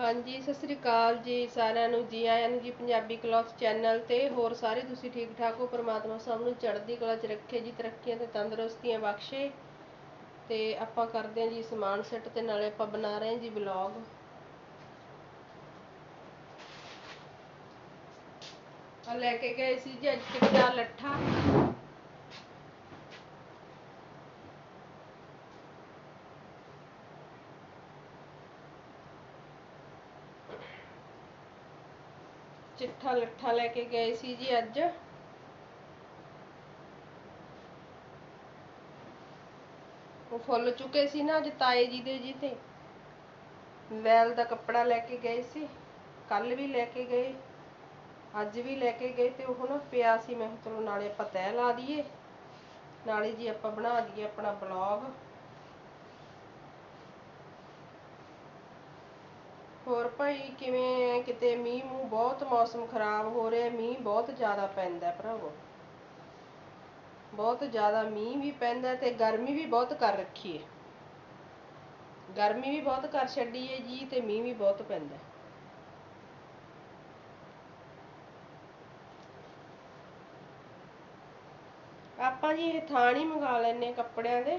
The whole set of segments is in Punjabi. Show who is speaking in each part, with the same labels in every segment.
Speaker 1: ਹਾਂਜੀ, ਸਤਿ ਸ੍ਰੀ ਅਕਾਲ ਜੀ ਸਾਰਿਆਂ ਨੂੰ। ਜੀ ਆਇਆਂ ਨੂੰ ਜੀ ਪੰਜਾਬੀ ਕਲੌਥ ਚੈਨਲ ਤੇ। ਹੋਰ ਸਾਰੇ ਤੁਸੀਂ ਠੀਕ ਠਾਕ ਹੋ? ਪ੍ਰਮਾਤਮਾ ਸਭ ਨੂੰ ਚੜ੍ਹਦੀ ਕਲਾ 'ਚ ਰੱਖੇ ਜੀ, ਤਰੱਕੀਆਂ ਤੇ ਤੰਦਰੁਸਤੀਆਂ ਬਖਸ਼ੇ। ਤੇ ਆਪਾਂ ਕਰਦੇ ਹਾਂ ਜੀ ਸਮਾਨ ਸੈੱਟ ਤੇ ਨਾਲੇ ਆਪਾਂ ਬਣਾ ਰਹੇ ਹਾਂ ਜੀ ਵਲੌਗ। ਆ ਲੈ ਕੇ ਗਏ ਸੀ ਜੀ ਅੱਜ ਚਿੱਟਾ ਲੱਠਾ। ਚਿੱਠਾ ਲੱਠਾ ਲੈ ਕੇ ਗਏ ਸੀ ਜੀ ਅੱਜ। ਉਹ ਫੁੱਲ ਚੁੱਕੇ ਸੀ ਨਾ ਅੱਜ ਤਾਏ ਜੀ ਦੇ ਜੀ ਤੇ। ਵੈਲ ਦਾ ਕੱਪੜਾ ਲੈ ਕੇ ਗਏ ਸੀ। ਕੱਲ ਵੀ ਲੈ ਕੇ ਗਏ। ਅੱਜ ਵੀ ਲੈ ਕੇ ਗਏ ਤੇ ਉਹ ਨਾ ਪਿਆ ਸੀ। ਮੈਂ ਕਿਹਾ ਚਲੋ ਨਾਲੇ ਆਪਾਂ ਤੈਅ ਲਾ ਦਈਏ। ਨਾਲੇ ਜੀ ਆਪਾਂ ਬਣਾ ਦਈਏ ਆਪਣਾ ਬਲੌਗ। ਹੋਰ ਭਾਈ ਕਿਵੇਂ ਕਿਤੇ ਮੀਂਹ ਮੂੰਹ ਬਹੁਤ ਮੌਸਮ ਖਰਾਬ ਹੋ ਰਿਹਾ, ਮੀਂਹ ਬਹੁਤ ਜ਼ਿਆਦਾ ਪੈਂਦਾ ਭਰਾਵੋ। ਬਹੁਤ ਜ਼ਿਆਦਾ ਮੀਂਹ ਵੀ ਪੈਂਦਾ ਤੇ ਗਰਮੀ ਵੀ ਬਹੁਤ ਕਰ ਰੱਖੀ ਹੈ ਗਰਮੀ ਵੀ ਬਹੁਤ ਕਰ ਛੱਡੀ ਹੈ ਜੀ ਤੇ ਮੀਂਹ ਵੀ ਬਹੁਤ ਪੈਂਦਾ ਆਪਾਂ ਜੀ ਇਹ ਥਾਣ ਹੀ ਮੰਗਾ ਲੈਨੇ ਕੱਪੜਿਆਂ ਦੇ।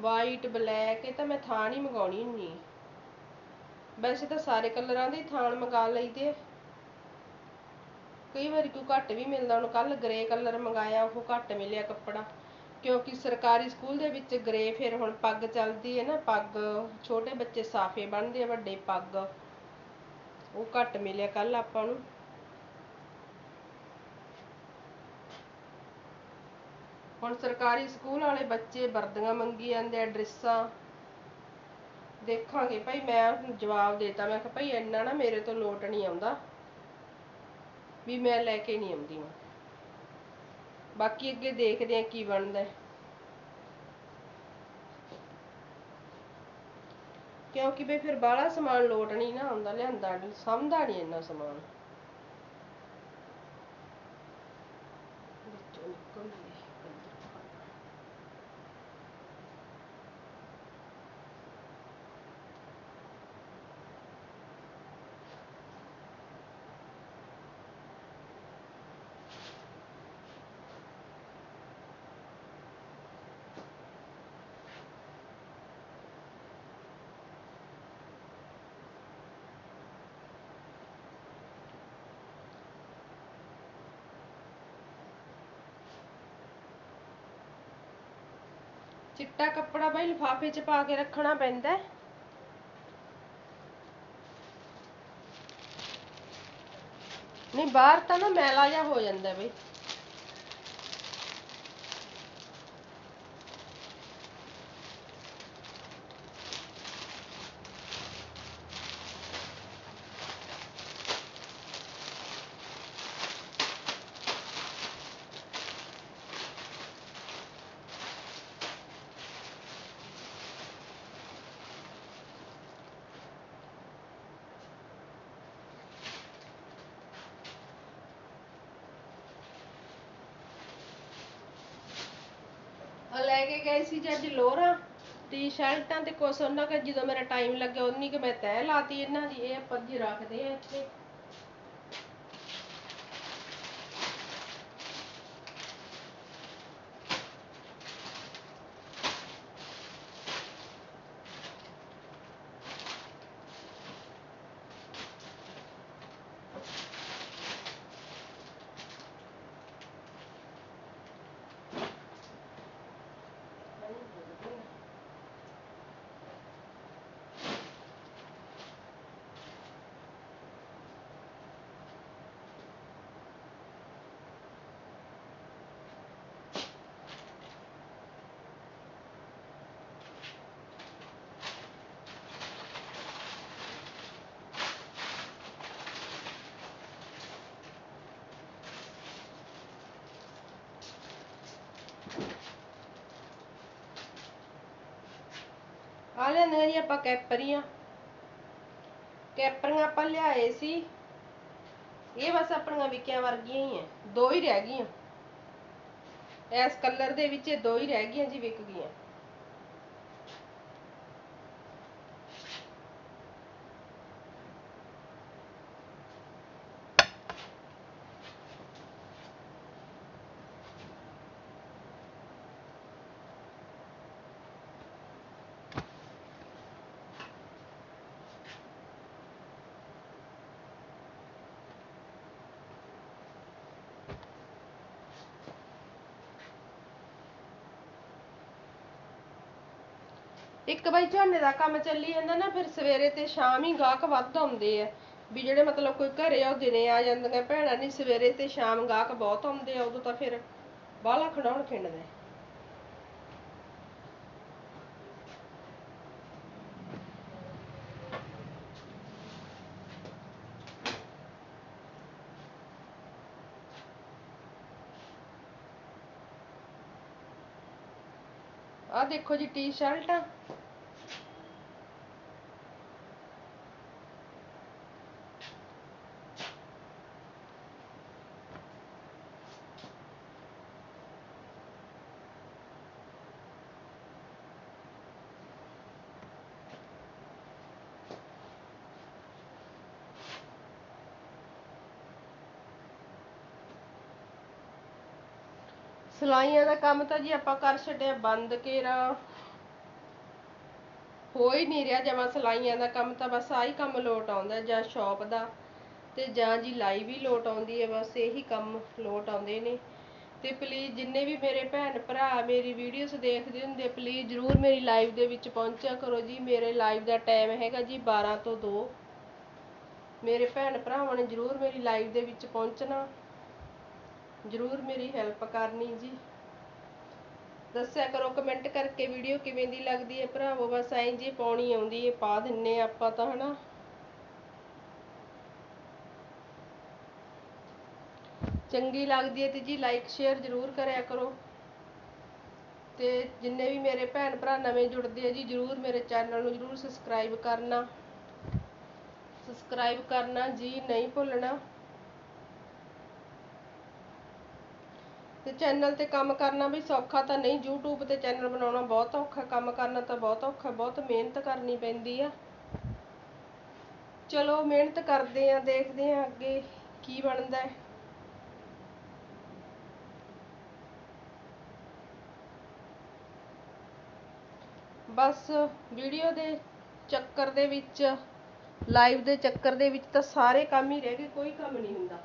Speaker 1: ਵਾਈਟ ਬਲੈਕ ਇਹ ਤਾਂ ਮੈਂ ਥਾਣ ਹੀ ਮੰਗਾਉਣੀ ਹੁੰਨੀ ਵੈਸੇ ਤਾਂ ਸਾਰੇ ਕਲਰਾਂ ਦੇ ਹੀ ਥਾਣ ਮੰਗਾ ਲਈਦੇ ਆ। ਕਈ ਵਾਰੀ ਕੋਈ ਘੱਟ ਵੀ ਮਿਲਦਾ ਹੁਣ ਕੱਲ ਗ੍ਰੇ ਕਲਰ ਮੰਗਾਇਆ, ਉਹ ਘੱਟ ਮਿਲਿਆ ਕੱਪੜਾ। ਕਿਉਂਕਿ ਸਰਕਾਰੀ ਸਕੂਲ ਦੇ ਵਿੱਚ ਗ੍ਰੇ ਫਿਰ ਹੁਣ ਪੱਗ ਚੱਲਦੀ ਹੈ ਨਾ, ਪੱਗ ਛੋਟੇ ਬੱਚੇ ਸਾਫੇ ਬਣਦੇ ਆ, ਵੱਡੇ ਪੱਗ। ਉਹ ਘੱਟ ਮਿਲਿਆ ਕੱਲ ਆਪਾਂ ਨੂੰ। ਹੁਣ ਸਰਕਾਰੀ ਸਕੂਲ ਵਾਲੇ ਬੱਚੇ ਵਰਦੀਆਂ ਮੰਗੀ ਜਾਂਦੇ ਆ, ਡਰੈਸਾਂ। ਦੇਖਾਂਗੇ ਭਾਈ, ਮੈਂ ਜਵਾਬ ਦੇਤਾ। ਮੈਂ ਕਿਹਾ ਭਾਈ, ਇੰਨਾ ਨਾ ਮੇਰੇ ਤੋਂ ਲੋਟ ਨਹੀਂ ਆਉਂਦਾ ਵੀ ਮੈਂ ਲੈ ਕੇ ਨਹੀਂ ਆਉਂਦੀ ਮੈਂ। ਬਾਕੀ ਅੱਗੇ ਦੇਖਦੇ ਆ ਕੀ ਬਣਦਾ ਹੈ। ਕਿਉਂਕਿ ਵੀ ਫਿਰ ਬਾਹਲਾ ਸਮਾਨ ਲੋਟ ਨਹੀਂ ਨਾ ਆਉਂਦਾ, ਲਿਆਂਦਾ ਨੀ ਸਮਝਦਾ ਨਹੀਂ ਇੰਨਾ ਸਮਾਨ। ਵਿੱਚੋਂ ਨਿਕਲ ਗਈ ਚਿੱਟਾ ਕੱਪੜਾ ਬਈ ਲਿਫਾਫੇ 'ਚ ਪਾ ਕੇ ਰੱਖਣਾ ਪੈਂਦਾ ਨਹੀਂ, ਬਾਹਰ ਤਾਂ ਨਾ ਮੈਲਾ ਜਿਹਾ ਹੋ ਜਾਂਦਾ ਬਈ। ਕੇ ਗਏ ਸੀ ਜੀ ਅੱਜ ਲੋਰਾਂ ਟੀ-ਸ਼ਰਟਾਂ ਤੇ ਕੁਛ, ਉਹਨਾਂ ਕਿ ਜਦੋਂ ਮੇਰਾ ਟਾਈਮ ਲੱਗਿਆ, ਉਨੀ ਕਿ ਮੈਂ ਤੈਅ ਲਾਤੀ ਇਹਨਾਂ ਦੀ, ਇਹ ਆਪਾਂ ਜੀ ਰੱਖਦੇ ਆ ਇੱਥੇ। ਆ ਲੈਂਦੇ ਜੀ ਆਪਾਂ ਕੈਪਰੀਆਂ। ਕੈਪਰੀਆਂ ਆਪਾਂ ਲਿਆਏ ਸੀ। ਇਹ ਬਸ ਆਪਣੀਆਂ ਵਿਕਿਆਂ ਵਰਗੀਆਂ ਹੀ ਐ। ਦੋ ਹੀ ਰਹਿ ਗਈਆਂ। ਇਸ ਕਲਰ ਦੇ ਵਿੱਚ ਇਹ ਦੋ ਹੀ ਰਹਿ ਗਈਆਂ ਜੀ ਵਿਕ ਗਈਆਂ। ਇੱਕ ਬਾਈ ਝੋਨੇ ਦਾ ਕੰਮ ਚੱਲੀ ਜਾਂਦਾ ਨਾ, ਫਿਰ ਸਵੇਰੇ ਤੇ ਸ਼ਾਮ ਹੀ ਗਾਹਕ ਵੱਧ ਆਉਂਦੇ ਆ ਵੀ ਜਿਹੜੇ ਮਤਲਬ ਕੋਈ ਘਰੇ ਆ ਉਹ ਦਿਨੇ ਆ ਜਾਂਦੀਆਂ ਭੈਣਾਂ ਨਹੀਂ, ਸਵੇਰੇ ਤੇ ਸ਼ਾਮ ਗਾਹਕ ਬਹੁਤ ਆਉਂਦੇ ਆ, ਉਦੋਂ ਤਾਂ ਫਿਰ ਬਾਹਲਾ ਖੜਾਉਣ ਖਿੰਡਦਾ ਹੈ। ਦੇਖੋ ਜੀ ਟੀ ਸ਼ਰਟ ਆ ਸਲਾਈਆਂ ਦਾ ਕੰਮ ਤਾਂ ਜੀ ਆਪਾਂ ਕਰ ਛੱਡਿਆ, ਬੰਦ ਕੇਰਾ। ਹੋ ਹੀ ਨਹੀਂ ਰਿਹਾ ਜਮਾ ਸਲਾਈਆਂ ਦਾ ਕੰਮ ਤਾਂ ਬਸ ਆਹੀ ਕੰਮ ਲੋਟ ਆਉਂਦਾ, ਜਾਂ ਸ਼ਾਪ ਦਾ। ਤੇ ਜਾਂ ਜੀ ਲਾਈਵ ਹੀ ਲੋਟ ਆਉਂਦੀ ਹੈ, ਬਸ ਇਹੀ ਕੰਮ ਲੋਟ ਆਉਂਦੇ ਨੇ। ਤੇ ਪਲੀਜ਼ ਜਿੰਨੇ ਵੀ ਮੇਰੇ ਭੈਣ ਭਰਾ, ਮੇਰੀ ਵੀਡੀਓਜ਼ ਦੇਖਦੇ ਹੁੰਦੇ ਪਲੀਜ਼ ਜਰੂਰ ਮੇਰੀ ਲਾਈਵ ਦੇ ਵਿੱਚ ਪਹੁੰਚਿਆ ਕਰੋ ਜੀ। ਮੇਰੇ ਲਾਈਵ ਦਾ ਟਾਈਮ ਹੈਗਾ ਜੀ 12 ਤੋਂ 2 ਮੇਰੇ ਭੈਣ ਭਰਾਵਾਂ ਨੇ ਜਰੂਰ ਮੇਰੀ ਲਾਈਵ ਦੇ ਵਿੱਚ ਪਹੁੰਚਣਾ। ਜਰੂਰ ਮੇਰੀ ਹੈਲਪ ਕਰਨੀ ਜੀ। ਦੱਸਿਆ ਕਰੋ ਕਮੈਂਟ ਕਰਕੇ ਵੀਡੀਓ ਕਿਵੇਂ ਦੀ ਲੱਗਦੀ ਹੈ ਭਰਾਵੋ? ਬਸ ਐਂ ਜੀ ਪਾਉਣੀ ਆਉਂਦੀ ਹੈ, ਪਾ ਦਿੰਨੇ ਆਪਾਂ ਤਾਂ, ਹਨਾ। ਚੰਗੀ ਲੱਗਦੀ ਹੈ ਤੇ ਜੀ ਲਾਈਕ ਸ਼ੇਅਰ ਜਰੂਰ ਕਰਿਆ ਕਰੋ। ਤੇ ਜਿੰਨੇ ਵੀ ਮੇਰੇ ਭੈਣ ਭਰਾ ਨਵੇਂ ਜੁੜਦੇ ਆ ਜੀ, ਜਰੂਰ ਮੇਰੇ ਚੈਨਲ ਨੂੰ ਜਰੂਰ ਸਬਸਕ੍ਰਾਈਬ ਕਰਨਾ। ਸਬਸਕ੍ਰਾਈਬ ਕਰਨਾ ਜੀ, ਨਹੀਂ ਭੁੱਲਣਾ। ਤੇ ਚੈਨਲ ਤੇ ਕੰਮ ਕਰਨਾ ਵੀ ਸੌਖਾ ਤਾਂ ਨਹੀਂ, YouTube ਤੇ ਚੈਨਲ ਬਣਾਉਣਾ ਬਹੁਤ ਔਖਾ, ਕੰਮ ਕਰਨਾ ਤਾਂ ਬਹੁਤ ਔਖਾ, ਬਹੁਤ ਮਿਹਨਤ ਕਰਨੀ ਪੈਂਦੀ ਆ। ਚਲੋ ਮਿਹਨਤ ਕਰਦੇ ਆ, ਦੇਖਦੇ ਆ ਅੱਗੇ ਕੀ ਬਣਦਾ ਹੈ। ਬਸ ਵੀਡੀਓ ਦੇ ਚੱਕਰ ਦੇ ਵਿੱਚ ਲਾਈਵ ਦੇ ਚੱਕਰ ਦੇ ਵਿੱਚ ਤਾਂ ਸਾਰੇ ਕੰਮ ਹੀ ਰਹਿ ਗਏ, ਕੋਈ ਕੰਮ ਨਹੀਂ ਹੁੰਦਾ।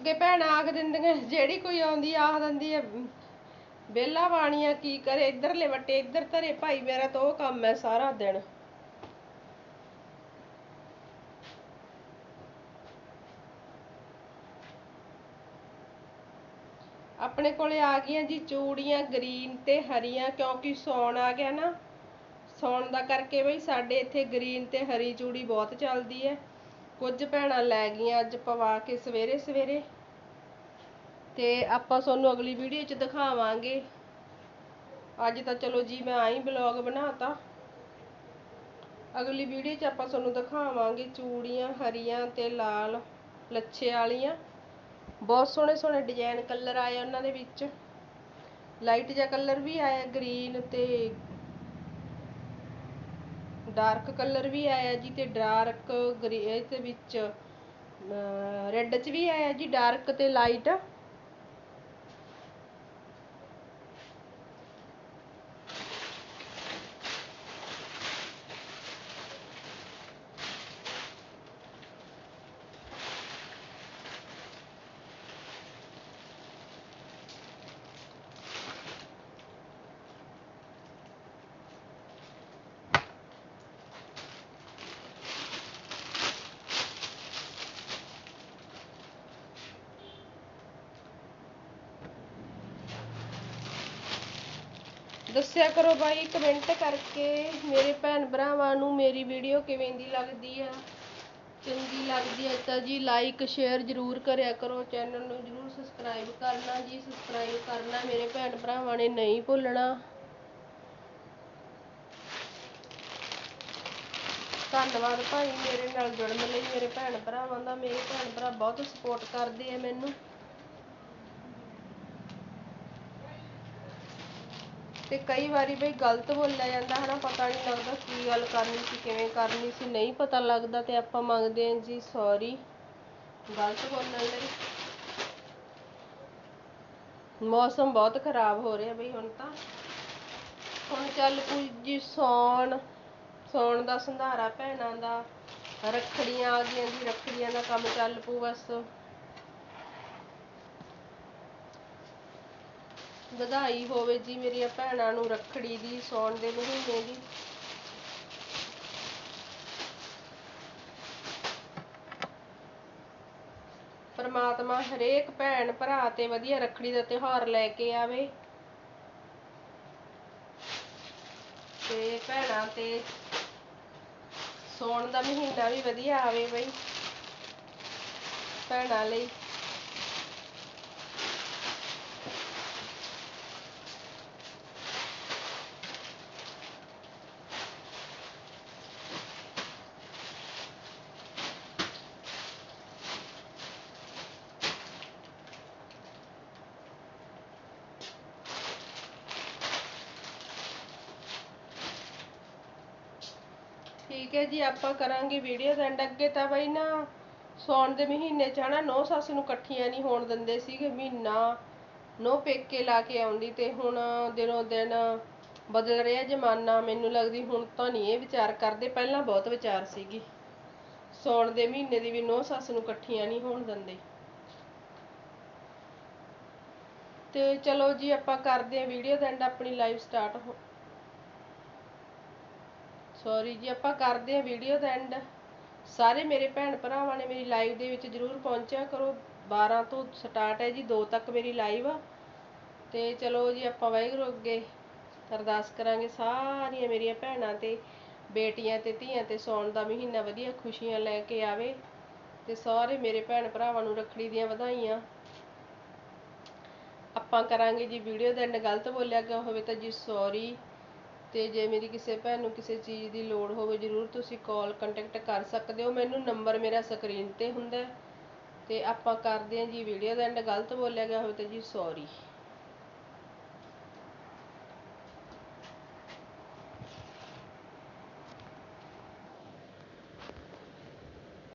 Speaker 1: ਅੱਗੇ ਭੈਣਾਂ ਆਖ ਦਿੰਦੀਆਂ, ਜਿਹੜੀ ਕੋਈ ਆਉਂਦੀ ਆਖ ਦਿੰਦੀ ਹੈ ਵਿਹਲਾ ਬਾਣੀਆ ਕੀ ਕਰੇ, ਇੱਧਰਲੇ ਵੱਟੇ, ਇੱਧਰ ਧਰੇ, ਭਾਈ ਮੇਰਾ ਤਾਂ ਉਹ ਕੰਮ ਹੈ ਸਾਰਾ ਦਿਨ। ਆਪਣੇ ਕੋਲੇ ਆ ਗਈਆਂ ਜੀ ਚੂੜੀਆਂ, ਗ੍ਰੀਨ ਤੇ ਹਰੀਆਂ, ਕਿਉਂਕਿ ਸੌਣ ਆ ਗਿਆ ਨਾ, ਸੌਣ ਦਾ ਕਰਕੇ ਬਈ ਸਾਡੇ ਇੱਥੇ ਗ੍ਰੀਨ ਤੇ ਹਰੀ ਚੂੜੀ ਬਹੁਤ ਚੱਲਦੀ ਹੈ। ਕੁਝ ਭੈਣਾਂ ਲੈ ਗਈਆਂ ਅੱਜ ਪਵਾ ਕੇ ਸਵੇਰੇ ਸਵੇਰੇ। ਤੇ ਆਪਾਂ ਤੁਹਾਨੂੰ ਅਗਲੀ ਵੀਡੀਓ 'ਚ ਦਿਖਾਵਾਂਗੇ। ਅੱਜ ਤਾਂ ਚਲੋ ਜੀ ਮੈਂ ਆਈ ਬਲੌਗ ਬਣਾਤਾ। ਅਗਲੀ ਵੀਡੀਓ 'ਚ ਆਪਾਂ ਤੁਹਾਨੂੰ ਦਿਖਾਵਾਂਗੇ ਚੂੜੀਆਂ ਹਰੀਆਂ ਤੇ ਲਾਲ ਲੱਛੇ ਵਾਲੀਆਂ। ਬਹੁਤ ਸੋਹਣੇ ਸੋਹਣੇ ਡਿਜ਼ਾਈਨ ਕਲਰ ਆਏ ਉਹਨਾਂ ਦੇ ਵਿੱਚ। ਲਾਈਟ ਜਿਹਾ ਕਲਰ ਵੀ ਆਇਆ ਗ੍ਰੀਨ ਤੇ ਡਾਰਕ ਕਲਰ ਵੀ ਆਇਆ ਜੀ ਤੇ ਡਾਰਕ ਗ੍ਰੇ ਦੇ ਵਿੱਚ ਰੈੱਡ 'ਚ ਵੀ ਆਇਆ ਜੀ, ਡਾਰਕ ਤੇ ਲਾਈਟ ਦੱਸਿਆ ਕਰੋ ਬਾਈ ਕਮੈਂਟ ਕਰਕੇ ਮੇਰੇ ਭੈਣ ਭਰਾਵਾਂ ਨੂੰ ਮੇਰੀ ਵੀਡੀਓ ਕਿਵੇਂ ਦੀ ਲੱਗਦੀ ਆ। ਚੰਗੀ ਲੱਗਦੀ ਹੈ ਤਾਂ ਜੀ ਲਾਈਕ ਸ਼ੇਅਰ ਜ਼ਰੂਰ ਕਰਿਆ ਕਰੋ। ਚੈਨਲ ਨੂੰ ਜ਼ਰੂਰ ਸਬਸਕ੍ਰਾਈਬ ਕਰਨਾ ਜੀ ਸਬਸਕ੍ਰਾਈਬ ਕਰਨਾ ਮੇਰੇ ਭੈਣ ਭਰਾਵਾਂ ਨੇ ਨਹੀਂ ਭੁੱਲਣਾ। ਧੰਨਵਾਦ ਭਾਈ ਮੇਰੇ ਨਾਲ ਜੁੜਨ ਲਈ। ਮੇਰੇ ਭੈਣ ਭਰਾਵਾਂ ਦਾ ਮੇਰੇ ਭੈਣ ਭਰਾ ਬਹੁਤ ਸਪੋਰਟ ਕਰਦੇ ਆ ਮੈਨੂੰ। ਤੇ ਕਈ ਵਾਰੀ ਬਈ ਗਲਤ ਬੋਲਿਆ ਜਾਂਦਾ, ਹਨਾ, ਪਤਾ ਨਹੀਂ ਲੱਗਦਾ ਕੀ ਗੱਲ ਕਰਨੀ ਸੀ, ਕਿਵੇਂ ਕਰਨੀ ਸੀ, ਨਹੀਂ ਪਤਾ ਲੱਗਦਾ ਤੇ ਆਪਾਂ ਮੰਗਦੇ ਹਾਂ ਜੀ ਸੌਰੀ ਗਲਤ ਬੋਲਣ ਲਈ। ਮੌਸਮ ਬਹੁਤ ਖਰਾਬ ਹੋ ਰਿਹਾ ਬਈ ਹੁਣ ਤਾਂ। ਹੁਣ ਚੱਲ ਪੂ ਜੀ ਸੌਣ ਸੌਣ ਦਾ ਸੰਧਾਰਾ ਭੈਣਾਂ ਦਾ, ਰੱਖੜੀਆਂ ਆ ਗਈਆਂ ਜੀ, ਰੱਖੜੀਆਂ ਦਾ ਕੰਮ ਚੱਲ ਪੂ ਬਸ। ਵਧਾਈ ਹੋਵੇ ਜੀ ਮੇਰੀਆਂ ਭੈਣਾਂ ਨੂੰ, ਰੱਖੜੀ ਦੀ, ਸੌਣ ਦੇ ਮਹੀਨੇ ਦੀ। ਪਰਮਾਤਮਾ ਹਰੇਕ ਭੈਣ ਭਰਾ ਤੇ ਵਧੀਆ ਰੱਖੜੀ ਦਾ ਤਿਉਹਾਰ ਲੈ ਕੇ ਆਵੇ। ਤੇ ਭੈਣਾਂ ਤੇ ਸੌਣ ਦਾ ਮਹੀਨਾ ਵੀ ਵਧੀਆ ਆਵੇ ਬਈ। ਭੈਣਾਂ ਲਈ ਠੀਕ ਹੈ ਜੀ, ਆਪਾਂ ਕਰਾਂਗੇ ਵੀਡੀਓ ਦਾ ਐਂਡ ਅੱਗੇ ਤਾਂ ਬਈ ਨਾ ਸੌਣ ਦੇ ਮਹੀਨੇ ਚ ਹਨਾ, ਨੌ ਸੱਸ ਨੂੰ ਇਕੱਠੀਆਂ ਨਹੀਂ ਹੋਣ ਦਿੰਦੇ ਸੀਗੇ ਮਹੀਨਾ, ਨੋ ਪੇਕੇ ਲਾ ਕੇ ਆਉਂਦੀ ਤੇ ਹੁਣ ਦਿਨੋਂ ਦਿਨ ਬਦਲ ਰਿਹਾ ਜ਼ਮਾਨਾ, ਮੈਨੂੰ ਲੱਗਦੀ ਹੁਣ ਤਾਂ ਨਹੀਂ ਇਹ ਵਿਚਾਰ ਕਰਦੇ, ਪਹਿਲਾਂ ਬਹੁਤ ਵਿਚਾਰ ਸੀਗੀ। ਸੌਣ ਦੇ ਮਹੀਨੇ ਦੀ ਵੀ ਨੋ ਸੱਸ ਨੂੰ ਇਕੱਠੀਆਂ ਨਹੀਂ ਹੋਣ ਦਿੰਦੇ। ਤੇ ਚਲੋ ਜੀ, ਆਪਾਂ ਕਰਦੇ ਹਾਂ ਵੀਡੀਓ ਦਾ ਐਂਡ ਆਪਣੀ ਲਾਈਵ ਸਟਾਰਟ ਸੌਰੀ ਜੀ, ਆਪਾਂ ਕਰਦੇ ਹਾਂ ਵੀਡੀਓ ਦਾ ਐਂਡ ਸਾਰੇ ਮੇਰੇ ਭੈਣ ਭਰਾਵਾਂ ਨੇ ਮੇਰੀ ਲਾਈਵ ਦੇ ਵਿੱਚ ਜਰੂਰ ਪਹੁੰਚਿਆ ਕਰੋ। 12 ਤੋਂ ਸਟਾਰਟ ਹੈ ਜੀ 2 ਤੱਕ ਮੇਰੀ ਲਾਈਵ ਆ ਤੇ ਚਲੋ ਜੀ, ਆਪਾਂ ਵਾਹਿਗੁਰੂ ਅੱਗੇ ਅਰਦਾਸ ਕਰਾਂਗੇ ਸਾਰੀਆਂ ਮੇਰੀਆਂ ਭੈਣਾਂ ਤੇ ਬੇਟੀਆਂ ਤੇ ਧੀਆਂ ਤੇ ਸੌਣ ਦਾ ਮਹੀਨਾ ਵਧੀਆ ਖੁਸ਼ੀਆਂ ਲੈ ਕੇ ਆਵੇ ਤੇ ਸਾਰੇ ਮੇਰੇ ਭੈਣ ਭਰਾਵਾਂ ਨੂੰ ਰੱਖੜੀ ਦੀਆਂ ਵਧਾਈਆਂ। ਆਪਾਂ ਕਰਾਂਗੇ ਜੀ ਵੀਡੀਓ ਦਾ ਐਂਡ ਗਲਤ ਬੋਲਿਆ ਗਿਆ ਹੋਵੇ ਤਾਂ ਜੀ ਸੌਰੀ ਅਤੇ ਜੇ ਮੇਰੀ ਕਿਸੇ ਭੈਣ ਨੂੰ ਕਿਸੇ ਚੀਜ਼ ਦੀ ਲੋੜ ਹੋਵੇ, ਜਰੂਰ ਤੁਸੀਂ ਕੋਲ ਕੰਟੈਕਟ ਕਰ ਸਕਦੇ ਹੋ। ਮੈਨੂੰ ਨੰਬਰ ਮੇਰਾ ਸਕਰੀਨ ਤੇ ਹੁੰਦਾ ਅਤੇ ਆਪਾਂ ਕਰਦੇ ਹਾਂ ਜੀ ਵੀਡੀਓ ਦਾ ਐਂਡ ਗਲਤ ਬੋਲਿਆ ਗਿਆ ਹੋਵੇ ਤਾਂ ਜੀ ਸੋਰੀ